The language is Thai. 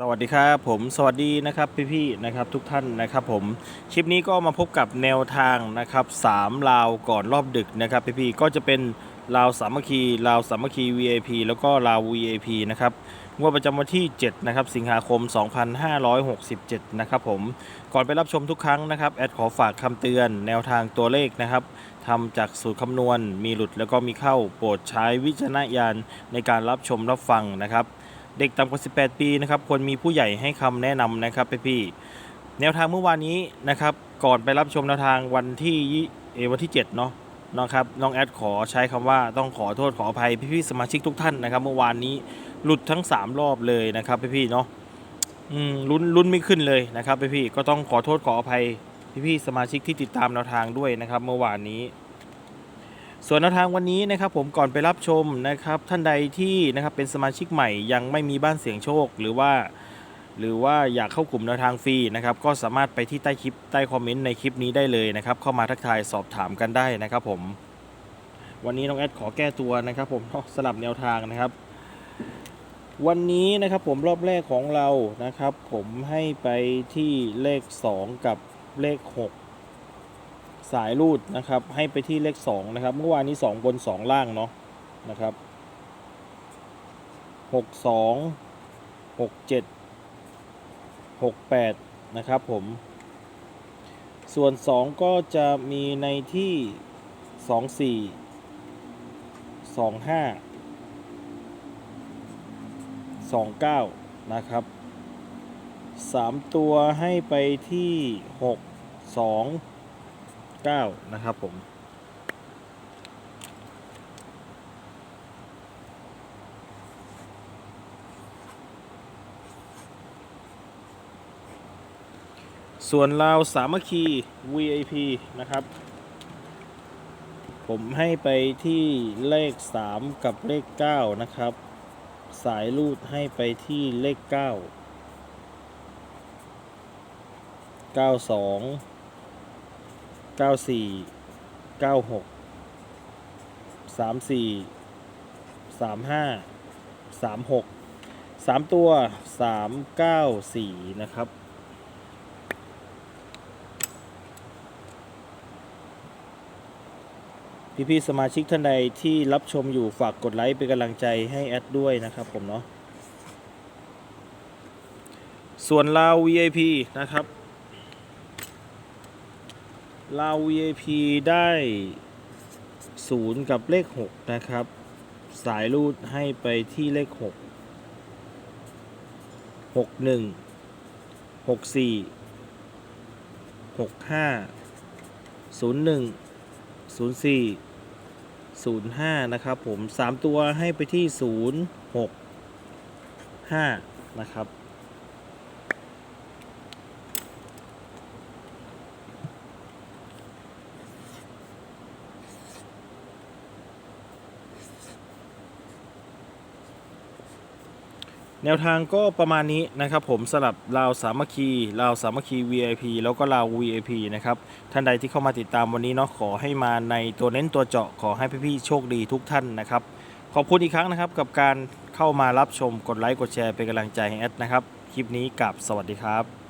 สวัสดีครับผมสวัสดีนะครับพี่ๆนะครับทุกท่านนะครับผมคลิปนี้ก็มาพบกับแนวทางนะครับสามลาวก่อนรอบดึกนะครับพี่ๆก็จะเป็นลาวสามัคคีลาวสามัคคี VIP แล้วก็ลาว VIP นะครับงวดประจำวันที่7นะครับสิงหาคม 2567นะครับผมก่อนไปรับชมทุกครั้งนะครับแอดขอฝากคำเตือนแนวทางตัวเลขนะครับทำจากสูตรคำนวณมีหลุดแล้วก็มีเข้าโปรดใช้วิจารณญาณในการรับชมรับฟังนะครับ เด็กต่ำกว่า 18 ปีนะครับควรมีผู้ใหญ่ให้คำแนะนำนะครับพี่ๆแนวทางเมื่อวานนี้นะครับก่อนไปรับชมแนวทางวันที่เอวันที่ 7 เนาะนะครับน้องแอดขอใช้คำว่าต้องขอโทษขออภัยพี่ๆสมาชิกทุกท่านนะครับ เมื่อวานนี้หลุดทั้ง 3 รอบเลยนะครับพี่ๆเนาะอืมลุ้นลุ้นไม่ขึ้นเลยนะครับพี่ๆก็ต้องขอโทษขออภัยพี่ๆสมาชิกที่ติดตามแนวทางด้วยนะครับ เมื่อวานนี้ ส่วนแนวทางวันนี้นะครับผมก่อนไปรับชมนะครับท่านใดที่นะครับเป็นสมาชิกใหม่ยังไม่มีบ้านเสียงโชคหรือว่า หรือว่าอยากเข้ากลุ่มแนวทางฟรีนะครับก็สามารถไปที่ใต้คลิปใต้คอมเมนต์ในคลิปนี้ได้เลยนะครับเข้ามาทักทายสอบถามกันได้นะครับผมวันนี้น้องแอดขอแก้ตัวนะครับผมสลับแนวทางนะครับ วันนี้นะครับผมรอบแรกของเรานะครับ ผมให้ไปที่เลข 2 กับเลข 6 สายรูดนะครับ ให้ไปที่เลข2นะครับ เมื่อวานนี้ 2 บน 2 ล่างเนาะนะครับ 62 67 68 นะครับผม ส่วน 2 ก็จะมีในที่ 24 25 29 นะครับ 3 ตัวให้ไปที่ 6 2 9 นะครับผม ส่วนราวสามัคคี VIP นะครับ ผมให้ไปที่เลข 3 กับเลข 9 นะครับ สายรูดให้ไปที่เลข 9 92 94 96 34 35 36 3ตัว394นะครับพี่ๆสมาชิกท่านใดที่รับชมอยู่ฝากกดไลค์เป็นกำลังใจให้แอดด้วยนะครับผมเนาะส่วนลาว VIP นะครับ ลา VIP ได้ 0 กับเลข 6 นะครับ สายรูดให้ไปที่เลข 6 61 64 65 01 04 05 นะครับผม 3 ตัวให้ไปที่ 0 6 5 นะครับ แนวทางก็ประมาณนี้นะครับผมสลับลาวสามัคคีลาวสามัคคี VIP แล้วก็ลาว VIP นะครับท่านใดที่เข้ามาติดตามวันนี้เนาะขอให้มาในตัวเน้นตัวเจาะขอให้พี่ๆโชคดีทุกท่านนะครับขอบคุณอีกครั้งนะครับกับการเข้ามารับชมกดไลค์กดแชร์เป็นกำลังใจให้แอดนะครับคลิปนี้กับสวัสดีครับ